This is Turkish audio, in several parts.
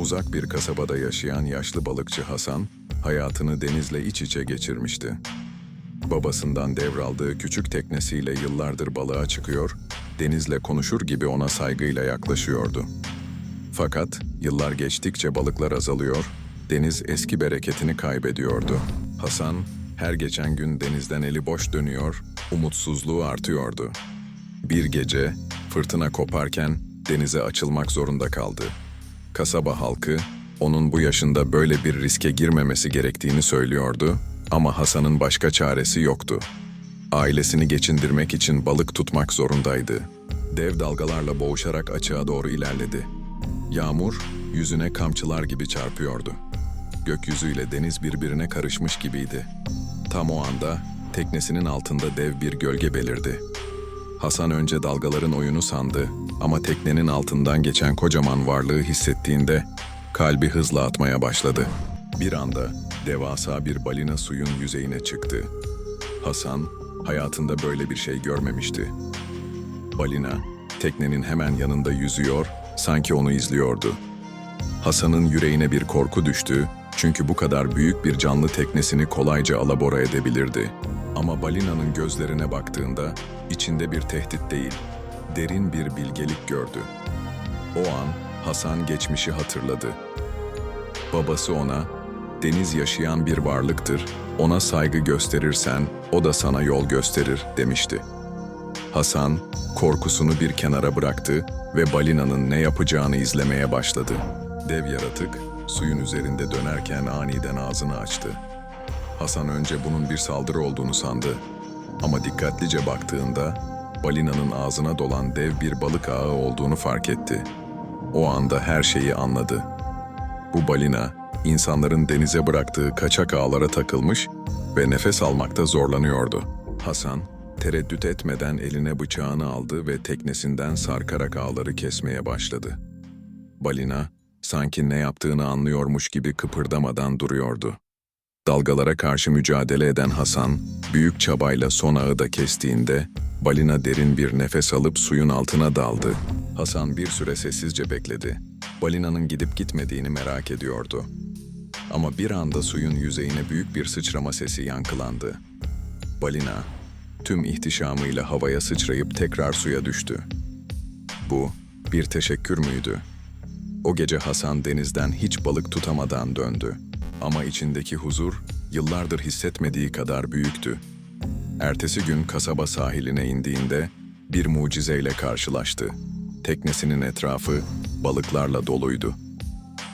Uzak bir kasabada yaşayan yaşlı balıkçı Hasan, hayatını denizle iç içe geçirmişti. Babasından devraldığı küçük teknesiyle yıllardır balığa çıkıyor, denizle konuşur gibi ona saygıyla yaklaşıyordu. Fakat yıllar geçtikçe balıklar azalıyor, deniz eski bereketini kaybediyordu. Hasan her geçen gün denizden eli boş dönüyor, umutsuzluğu artıyordu. Bir gece fırtına koparken denize açılmak zorunda kaldı. Kasaba halkı onun bu yaşında böyle bir riske girmemesi gerektiğini söylüyordu ama Hasan'ın başka çaresi yoktu. Ailesini geçindirmek için balık tutmak zorundaydı. Dev dalgalarla boğuşarak açığa doğru ilerledi. Yağmur yüzüne kamçılar gibi çarpıyordu. Gökyüzüyle deniz birbirine karışmış gibiydi. Tam o anda teknesinin altında dev bir gölge belirdi. Hasan önce dalgaların oyunu sandı ama teknenin altından geçen kocaman varlığı hissettiğinde kalbi hızla atmaya başladı. Bir anda devasa bir balina suyun yüzeyine çıktı. Hasan hayatında böyle bir şey görmemişti. Balina teknenin hemen yanında yüzüyor, sanki onu izliyordu. Hasan'ın yüreğine bir korku düştü çünkü bu kadar büyük bir canlı teknesini kolayca alabora edebilirdi. Ama balinanın gözlerine baktığında içinde bir tehdit değil, derin bir bilgelik gördü. O an Hasan geçmişi hatırladı. Babası ona, deniz yaşayan bir varlıktır, ona saygı gösterirsen o da sana yol gösterir demişti. Hasan korkusunu bir kenara bıraktı ve balinanın ne yapacağını izlemeye başladı. Dev yaratık suyun üzerinde dönerken aniden ağzını açtı. Hasan önce bunun bir saldırı olduğunu sandı. Ama dikkatlice baktığında balinanın ağzına dolan dev bir balık ağı olduğunu fark etti. O anda her şeyi anladı. Bu balina insanların denize bıraktığı kaçak ağlara takılmış ve nefes almakta zorlanıyordu. Hasan tereddüt etmeden eline bıçağını aldı ve teknesinden sarkarak ağları kesmeye başladı. Balina sanki ne yaptığını anlıyormuş gibi kıpırdamadan duruyordu. Dalgalara karşı mücadele eden Hasan, büyük çabayla son ağı da kestiğinde, balina derin bir nefes alıp suyun altına daldı. Hasan bir süre sessizce bekledi. Balinanın gidip gitmediğini merak ediyordu. Ama bir anda suyun yüzeyine büyük bir sıçrama sesi yankılandı. Balina, tüm ihtişamıyla havaya sıçrayıp tekrar suya düştü. Bu, bir teşekkür müydü? O gece Hasan denizden hiç balık tutamadan döndü. Ama içindeki huzur yıllardır hissetmediği kadar büyüktü. Ertesi gün kasaba sahiline indiğinde bir mucizeyle karşılaştı. Teknesinin etrafı balıklarla doluydu.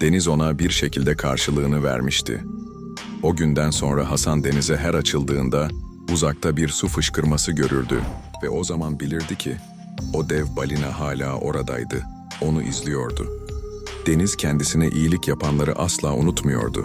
Deniz ona bir şekilde karşılığını vermişti. O günden sonra Hasan denize her açıldığında uzakta bir su fışkırması görürdü ve o zaman bilirdi ki o dev balina hala oradaydı, onu izliyordu. Deniz kendisine iyilik yapanları asla unutmuyordu.